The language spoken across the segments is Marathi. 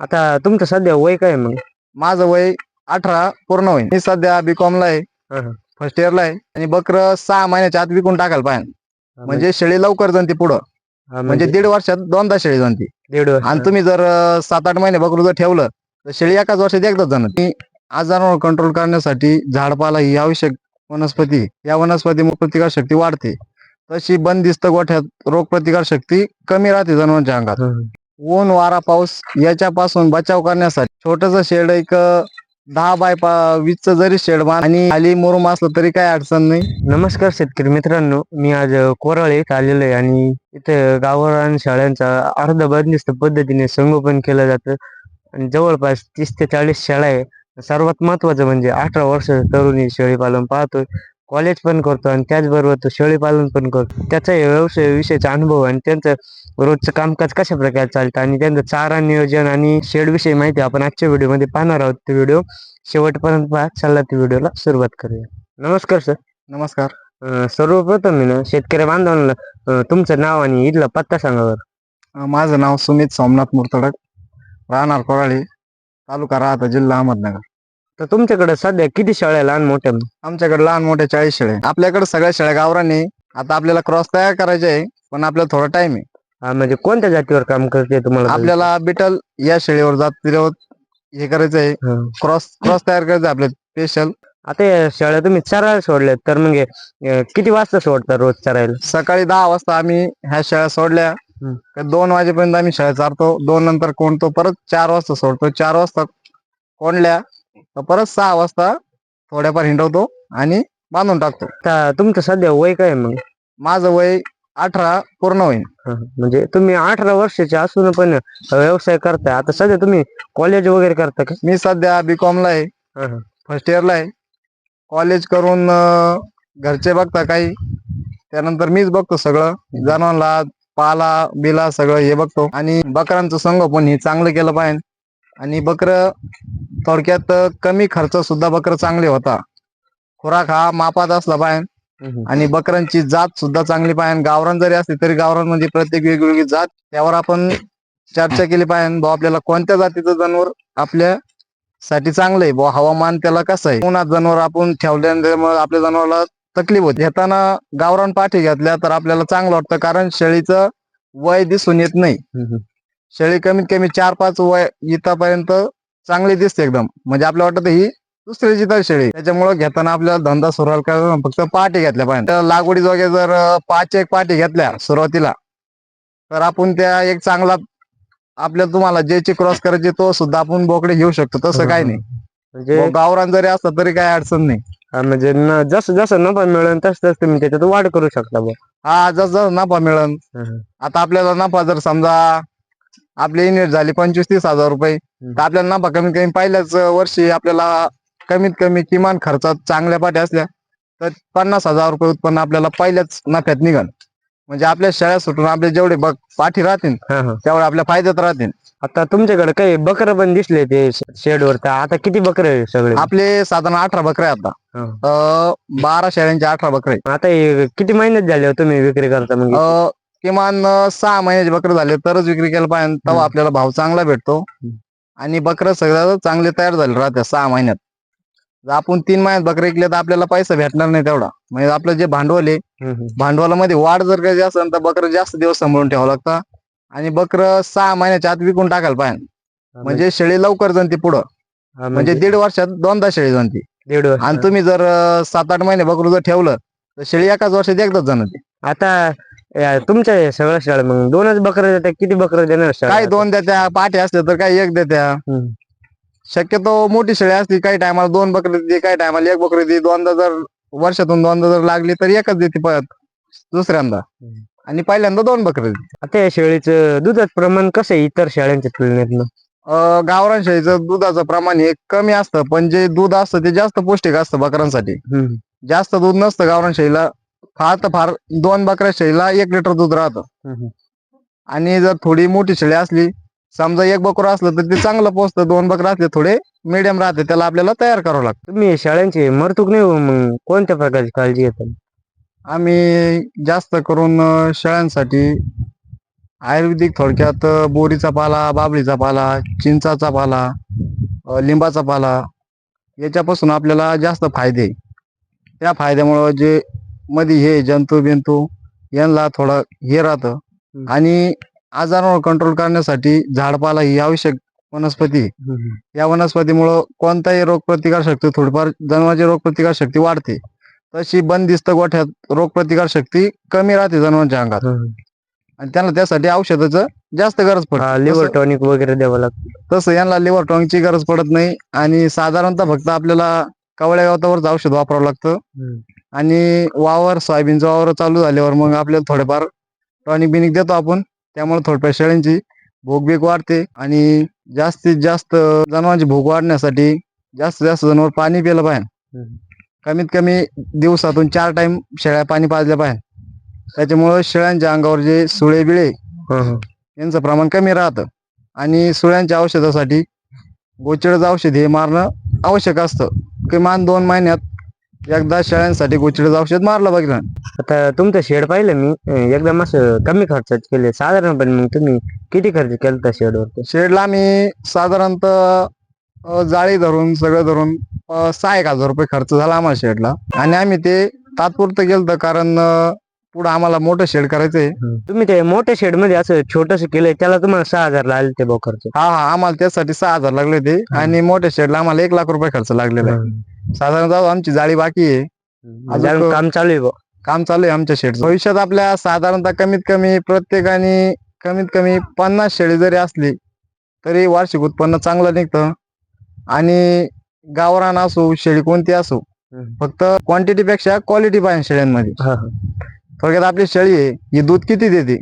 आता तुमचं सध्या वय काय मग? माझं वय अठरा पूर्ण होईल मी सध्या बीकॉम ला आहे. हं. फर्स्ट इयरला आहे. आणि बकर सहा महिन्याच्या आत विकून टाकायला पाहिजे. म्हणजे? शेळी लवकर जनते पुढं. हा, म्हणजे दीड वर्षात दोनदा शेळी जनते दीड वर्ष. आणि तुम्ही जर अं, सात आठ महिने बकरू जर ठेवलं तर शेळी एकाच वर्षात एकदाच जाणार आजारावर कंट्रोल करण्यासाठी झाडपाला ही आवश्यक वनस्पती. आहे. या वनस्पतीमुळे प्रतिकार शक्ती वाढते. तशी बंदिस्त गोठ्यात रोग प्रतिकार शक्ती कमी राहते जनावरांच्या अंगात. हं. ऊन वारा पाऊस याच्यापासून बचाव करण्यासाठी छोटस शेड एक दहा बाय पा वीसचं जरी शेड बांध आणि खाली मुरुम असलं तरी काही अडचण नाही. नमस्कार शेतकरी मित्रांनो मी आज कोरळ कोराळ येथे आलेलो आहे आणि इथे गावरान शाळांचा अर्ध बंदिस्त पद्धतीने संगोपन केलं जातं. आणि जवळपास तीस ते चाळीस शाळा आहे. सर्वात महत्वाचं म्हणजे अठरा वर्ष तरुणी शेळी पालन पाहतोय. कॉलेज पण करतो आणि त्याचबरोबर तो शेळी पालन पण करतो. त्याचा व्यवसाय विषयीचा अनुभव आणि त्यांचं रोजचं कामकाज कशा प्रकारे चालतं आणि त्यांचं चारा नियोजन आणि शेड विषयी माहिती आपण आजच्या व्हिडिओमध्ये पाहणार आहोत. ते व्हिडिओ शेवटपर्यंत पहा. चला त्या व्हिडिओला सुरुवात करूया. नमस्कार सर नमस्कार. अं, सर्वप्रथम मी ना शेतकरी बांधवांना अं, तुमचं नाव आणि इथला पत्ता सांगा बरं. अं, माझं नाव सुमित सोमनाथ मुर्तडक. राहणार कोराळी तालुका राहता जिल्हा अहमदनगर. तर तुमच्याकडे सध्या किती शाळा आहे लहान मोठ्या? आमच्याकडे लहान मोठ्या चाळीस शेळ्या आहे. आपल्याकडे सगळ्या शेळ्या गावराने आता आपल्याला क्रॉस तयार करायचे आहे पण आपल्याला थोडा टाइम आहे. हा, म्हणजे कोणत्या जातीवर काम करते तुम्हाला? आपल्याला बिटल या शेळीवर जात हे करायचं आहे. हं. क्रॉस क्रॉस तयार करायचं आपल्या स्पेशल आता या शाळा तुम्ही चरायला सोडल्यात तर मग अं, किती वाजता सोडता रोज चरायला? सकाळी दहा वाजता आम्ही ह्या शेळ्या सोडल्या. हम्म. का दोन वाजेपर्यंत आम्ही शेळ्या चारतो दोन नंतर कोणतो परत चार वाजता सोडतो. चार वाजता कोंडल्या. परत सहा वाजता थोड्याफार हिंडवतो आणि बांधून टाकतो. आता तुमचं सध्या वय काय आहे मग? माझं वय अठरा पूर्ण होईल हं, म्हणजे तुम्ही अठरा वर्षाचे असून पण व्यवसाय करताय. आता सध्या तुम्ही कॉलेज वगैरे करता का? मी सध्या बीकॉम ला आहे. हं, हं. फर्स्ट इयरला आहे. कॉलेज करून अं, घरचे बघता काही. त्यानंतर मीच बघतो सगळं. जनावरांना पाला बिला सगळं हे बघतो. आणि बकरांचं संगोपन हे चांगलं केलं पाहिजे. आणि बकर थोडक्यात कमी खर्च सुद्धा बकर चांगले होता. खुराक हा मापात असला पाहिजे. आणि बकरांची जात सुद्धा चांगली पाहिजे. गावरान जरी असली तरी गावरान म्हणजे प्रत्येक वेगवेगळी जात. त्यावर आपण चर्चा केली पाहिजे. भाऊ आपल्याला कोणत्या जातीचं जनावर आपल्या साठी चांगलं आहे हवामान त्याला कसं आहे? उन्हात जनावर आपण ठेवल्यामुळे आपल्या जनावराला तकलीफ होते. घेताना गावरान पाठी घेतल्या तर आपल्याला चांगलं वाटतं. कारण शेळीचं वय दिसून येत नाही. शेळी कमीत कमी चार पाच वय इथपर्यंत चांगली दिसते एकदम. म्हणजे आपल्याला वाटतं ही दुसऱ्याची तर शेळी. त्याच्यामुळे घेताना आपल्याला धंदा सुरुवात करायला फक्त पाठी घेतल्या पाहिजे. लागवडी वगैरे जर पाच एक पाठी घेतल्या सुरुवातीला तर आपण त्या एक चांगला आपल्याला तुम्हाला ज्याची क्रॉस करायची तो सुद्धा आपण बोकडे घेऊ शकतो. तसं काही नाही. म्हणजे गावरान जरी असलं तरी काही अडचण नाही. म्हणजे जसं जसं नफा मिळेल तसं तसं तुम्ही त्याच्यात वाढ करू शकता. हा जसं नफा मिळन हं, हं. आता आपल्याला नफा जर समजा आपली युनिट झाली पंचवीस तीस हजार रुपये. तर आपल्याला नफा कमीत कमी पहिल्याच वर्षी आपल्याला कमीत कमी किमान खर्चात चांगल्या पाठी असल्या तर पन्नास हजार रुपये उत्पन्न आपल्याला पहिल्याच नफ्यात निघन म्हणजे आपल्या शाळा सुटून आपले जेवढे बघ पाठी राहतील. तेवढे आपल्या फायद्यात राहतील. आता तुमच्याकडे काही बकर पण दिसले ते शेडवर तर आता किती बकरे सगळे? आपले साधारण अठरा बकरे आता. बारा शेळ्यांचे अठरा बकरे आता किती महिन्यात झाले हो तुम्ही विक्री करता मग अं, किमान सहा महिन्याचे बकरे झाले तरच विक्री केलं पाहिजे. तेव्हा आपल्याला भाव चांगला भेटतो. आणि बकरं सगळं चांगले तयार झाले राहते सहा महिन्यात. जर आपण तीन महिन्यात बकरे विकले तर आपल्याला पैसा भेटणार नाही तेवढा. म्हणजे आपलं जे भांडवल आहे. भांडवलामध्ये वाढ जर काही असेल तर बकरं जास्त दिवस सांभाळून ठेवावं लागतं. आणि बकरं सहा महिन्याच्या आत विकून टाकायला पाहिजे. म्हणजे शेळी लवकर जनते पुढं. म्हणजे दीड वर्षात दोनदा शेळी जनते दीड आणि तुम्ही जर सात आठ महिने बकरू जर ठेवलं तर शेळी एकाच वर्षात एकदाच जनते आता या तुमच्या या सगळ्या शाळा मग दोनच बकरे देतात किती बकरे देणार शाळा काही दोन देत्या पाठी असले तर काही एक देत्या. शक्यतो मोठी शेळी असली काही टायमाला दोन बकरी देते काही टायमाला एक बकरी देते दोनदा जर वर्षातून दोनदा जर लागली तर एकच देते परत दुसऱ्यांदा. हम्म. आणि पहिल्यांदा दोन बकरी देते. आता या शेळीचं दुधाचं प्रमाण कसं आहे इतर शाळांच्या तुलनेत अं, गावरान शेळीचं दुधाचं प्रमाण हे कमी असतं पण जे दूध असतं ते जास्त पौष्टिक असतं बकरांसाठी. जास्त दूध नसतं गावरान शेळीला फार तर फार दोन बकऱ्या शेळीला एक लिटर दूध राहतं. आणि जर थोडी मोठी शेळी असली समजा एक बकरं असलं तर ते चांगलं पोचतं दोन बकरं असले थोडे मिडियम राहते त्याला आपल्याला तयार करावं लागतं. तुम्ही शाळांची मरतूक नाही हो, मग कोणत्या प्रकारची काळजी घेता? आम्ही जास्त करून अं, शेळ्यांसाठी आयुर्वेदिक थोडक्यात अ, बोरीचा पाला बाबळीचा पाला चिंचाचा पाला अ, लिंबाचा पाला याच्यापासून आपल्याला जास्त फायदे. आहे. त्या फायद्यामुळं जे मध्ये हे जंतू बिंतू यांना थोडं हे राहतं. आणि आजारावर कंट्रोल करण्यासाठी झाडपाला ही आवश्यक वनस्पती आहे. या वनस्पतीमुळं कोणताही रोगप्रतिकार शक्ती थोडीफार जनावरांची रोगप्रतिकार शक्ती वाढते तशी बंदिस्त गोठ्यात रोगप्रतिकार शक्ती कमी राहते जनावरांच्या अंगात. आणि त्यांना त्यासाठी औषधाचं जास्त गरज पडते लिव्हर तसं- टॉनिक वगैरे द्यावं लागतं तसं यांना लिव्हर टॉंगची गरज पडत नाही आणि साधारणतः फक्त आपल्याला कवळ्या गवतावरच औषध वापरावं लागतं. आणि वावर सोयाबीनचा वावर चालू झाल्यावर मग आपल्याला थोडेफार टॉनिक बिनिक देतो आपण त्यामुळे थोडक्यात शेळ्यांची भूक बीक वाढते आणि जास्तीत जास्त जनावरांची भूक वाढण्यासाठी जास्तीत जास्त जनावर पाणी पिलं पाहिजे. कमीत कमी दिवसातून चार टाइम शेळ्या पाणी पाजल्या पाहिजे त्याच्यामुळं शेळ्यांच्या अंगावर जे सुळे बिळे. यांचं प्रमाण कमी राहतं आणि सुळ्यांच्या औषधासाठी गोचिडचं औषध हे मारणं आवश्यक असतं किमान दोन महिन्यात एकदा शेळ्यांसाठी गोचिडचं औषध मारलं बघितलं आता तुमचं शेड पाहिलं मी अं, एकदम असं कमी खर्चात केले साधारणपणे मग तुम्ही किती खर्च केला शेडवरती? शेडला आम्ही साधारणतः अ, जाळी धरून सगळं धरून अ, सहा एक हजार रुपये खर्च झाला आम्हाला शेडला. आणि आम्ही ते तात्पुरतं गेलं कारण अ, पुढं आम्हाला मोठं शेड करायचंय तुम्ही ते मोठ्या शेडमध्ये असं छोटस केलंय त्याला तुम्हाला सहा हजार आले ते भाऊ खर्च. हा हा आम्हाला त्यासाठी सहा हजार लागले होते. आणि मोठ्या शेडला आम्हाला एक लाख रुपये खर्च लागलेला आहे. साधारणतः आमची जाळी बाकी आहे. अजून काम चालू आहे काम चालू आहे आमच्या शेडचं. भविष्यात आपल्या साधारणतः कमीत कमी प्रत्येकाने कमीत कमी पन्नास शेळी जरी असली तरी वार्षिक उत्पन्न चांगलं निघतं. आणि गावरान असो शेळी कोणती असो हम्म. फक्त क्वांटिटी पेक्षा क्वालिटी पाहिजे शेळ्यांमध्ये. हा, हा. थोडक्यात आपली शेळी आहे ही दूध किती देते?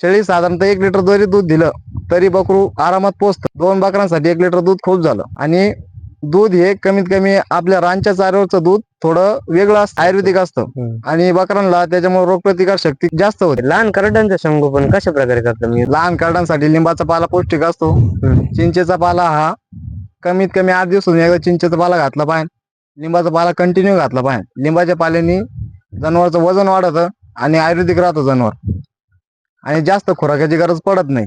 शेळी साधारणतः एक लिटर जरी दूध दिलं तरी बकरू आरामात पोचतं दोन बकरांसाठी एक लिटर दूध खूप झालं. आणि दूध हे कमीत कमी आपल्या रानच्या चाऱ्यावरचं दूध थोडं वेगळं असतं आयुर्वेदिक असतं. आणि बकरांना त्याच्यामुळे रोगप्रतिकार शक्ती जास्त होते. लहान करड्यांचं संगोपन कशा प्रकारे करता मी? लहान कार्डांसाठी लिंबाचा पाला पौष्टिक असतो. चिंचेचा पाला हा कमीत कमी आठ दिवसातून एकदा चिंचेचा पाला घातला पाहिजे. लिंबाचा पाला कंटिन्यू घातला पाहिजे. लिंबाच्या पाल्याने जनावरचं वजन वाढतं आणि आयुर्वेदिक राहतं जनावर. आणि जास्त खुराकाची गरज पडत नाही.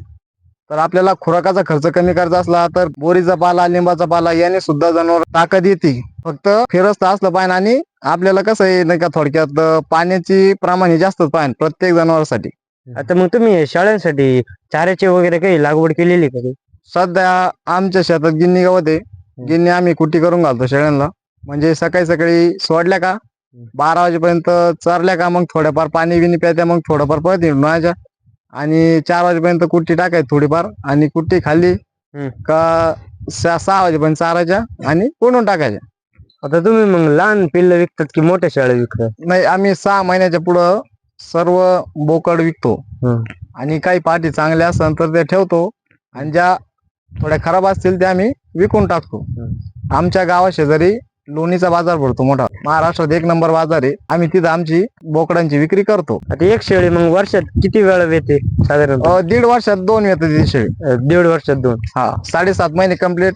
तर आपल्याला खुराकाचा खर्च कमी करायचा असला तर बोरीचा पाला लिंबाचा पाला याने सुद्धा जनावर ताकद येते. फक्त फिरस्त असलं पाहिजे आणि आपल्याला कसं आहे नाही का थोडक्यात पाण्याची प्रमाण हे जास्तच पाहिजे प्रत्येक जनावरांसाठी. आता मग तुम्ही शाळांसाठी चाऱ्याची वगैरे काही लागवड केलेली का? सध्या आमच्या शेतात गिन्नी गवत आहे. गिन्नी आम्ही कुट्टी करून घालतो शेळ्यांना. म्हणजे सकाळी सकाळी सोडल्या का? बारा वाजेपर्यंत चरल्या का? मग थोड्याफार पाणी बिनी प्यायच्या मग थोडंफार परत हिंडून आणि चार वाजेपर्यंत कुट्टी टाकायची थोडीफार आणि कुट्टी खाल्ली हम्म. का सहा सहा वाजेपर्यंत चारायच्या आणि कोंडून टाकायच्या. आता तुम्ही मग लहान पिल्ल विकतात की मोठ्या शाळा विकतात? नाही आम्ही सहा महिन्याच्या पुढं सर्व बोकड विकतो. हम्म. आणि काही पाठी चांगल्या असेल तर ते ठेवतो आणि ज्या थोड्या खराब असतील त्या आम्ही विकून टाकतो. आमच्या गावा शेजारी लोणीचा बाजार भरतो मोठा. महाराष्ट्रात एक नंबर बाजार आहे. आम्ही तिथं आमची बोकडांची विक्री करतो. आता एक शेळी मग वर्षात किती वेळा येते साधारण? अं, दीड वर्षात दोन येतात ती शेळी. दीड वर्षात दोन. हा साडेसात महिने कंप्लीट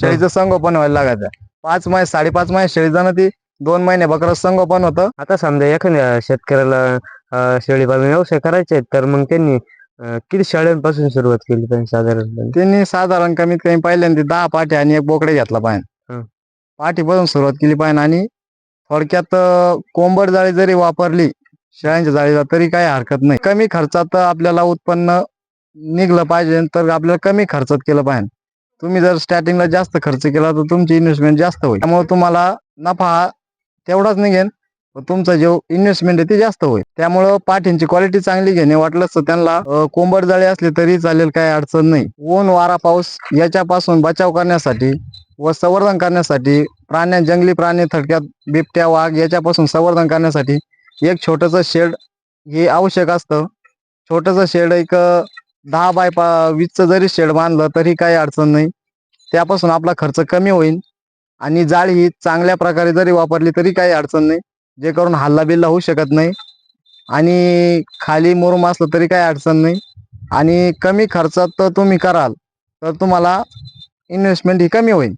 शेळीचं संगोपन व्हायला लागायचं. पाच महिने साडेपाच महिने शेळी जाणं ती दोन महिने बकरं संगोपन होतं. आता समजा एखाद्या शेतकऱ्याला अं, शेळी पालन व्यवसाय करायचे आहेत, तर मग त्यांनी अं, किती शाळांपासून सुरुवात केली पाहिजे साधारण? त्यांनी साधारण कमीत कमी पहिल्यांदा दहा पाठी आणि एक बोकडे घेतला पाहिजे. हं. पाठीपासून सुरुवात केली पाहिजे. आणि थोडक्यात कोंबड जाळी जरी वापरली शेळ्यांच्या जाळीला तरी काही हरकत नाही. कमी खर्चात आपल्याला उत्पन्न निघलं पाहिजे तर आपल्याला कमी खर्चात केलं पाहिजे. तुम्ही जर स्टार्टिंगला जास्त खर्च केला तर तुमची इन्व्हेस्टमेंट जास्त होईल. त्यामुळे तुम्हाला नफा हा तेवढाच निघेन तुमचा जो इन्व्हेस्टमेंट आहे ते जास्त होईल. त्यामुळं पाठींची क्वालिटी चांगली घेणे वाटलंच तर त्यांना कोंबड जाळी असली तरी चालेल काही अडचण नाही. ऊन वारा पाऊस याच्यापासून बचाव करण्यासाठी व संवर्धन करण्यासाठी प्राण्या जंगली प्राणी थडक्यात बिबट्या वाघ याच्यापासून संवर्धन करण्यासाठी एक छोटंसं शेड हे आवश्यक असतं. छोटंसं शेड एक दहा बाय पा वीसचं जरी शेड बांधलं तरी काही अडचण नाही. त्यापासून आपला खर्च कमी होईल आणि जाळी ही चांगल्या प्रकारे जरी वापरली तरी काही अडचण नाही. जे करून हल्ला बिल्ला होऊ शकत नाही आणि खाली मुरुम असलं तरी काही अडचण नाही. आणि कमी खर्चात तर तुम्ही कराल तर तुम्हाला इन्व्हेस्टमेंट ही कमी होईल.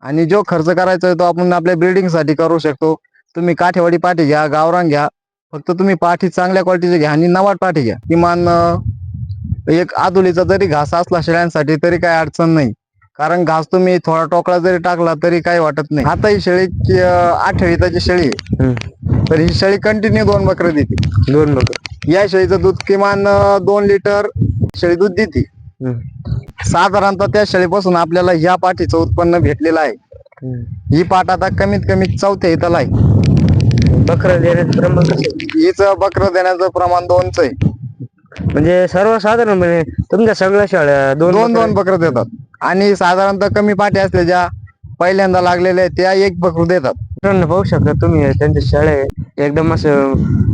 आणि जो खर्च करायचा आहे तो आपण आपल्या बिल्डिंगसाठी करू शकतो. तुम्ही काठेवाडी पाठी घ्या गावरान घ्या. फक्त तुम्ही पाठी चांगल्या क्वालिटीचे घ्या आणि नवाट पाठी घ्या. किमान एक आदुलीचा जरी घास असला शेळ्यांसाठी तरी काही अडचण नाही. कारण घास तुम्ही थोडा टोकळा जरी टाकला तरी काही वाटत नाही. आता ही शेळी की, अं, आठवीताची शेळी. तर ही शेळी कंटिन्यू दोन बकरं देते. दोन बघ या शेळीचं दूध किमान दोन लिटर शेळी दूध देते. साधारणतः त्या शेळीपासून आपल्याला ह्या पाठीचं उत्पन्न भेटलेलं आहे. ही पाठ आता कमीत कमी चौथ्या इथं आहे. बकरा देण्याचं प्रमाण कसं आहे? हिचं बकरं देण्याचं प्रमाण दोनच आहे. म्हणजे सर्वसाधारणपणे तुमच्या सगळ्या शाळा दोन दोन दोन बकरं देतात. आणि साधारणतः कमी पाठी असल्या ज्या पहिल्यांदा लागलेल्या आहेत त्या एक बकरू देतात. मित्रांनो पाहू शकता तुम्ही त्यांच्या शाळा आहे एकदम असं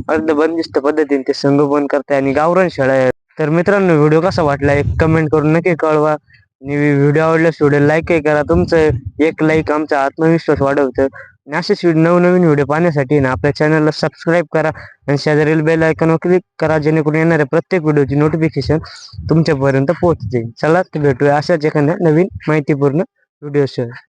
अर्ध बंदिस्त पद्धतीने ते संगोपन करताय आणि गावरान शाळा आहे. तर मित्रांनो व्हिडिओ कसा वाटला एक कमेंट करून नक्की कळवा. आणि व्हिडिओ आवडल्यास व्हिडिओ लाईकही करा. तुमचं एक लाईक आमचा आत्मविश्वास वाढवतं. आणि असेच नवनवीन व्हिडिओ पाहण्यासाठी ना आपल्या चॅनलला सबस्क्राईब करा. आणि शेजारील बेल आयकॉनवर क्लिक करा जेणेकरून येणाऱ्या प्रत्येक व्हिडिओची नोटिफिकेशन तुमच्यापर्यंत पोहोचते. चला भेटूया अशाच एखाद्या नवीन माहितीपूर्ण व्हिडिओ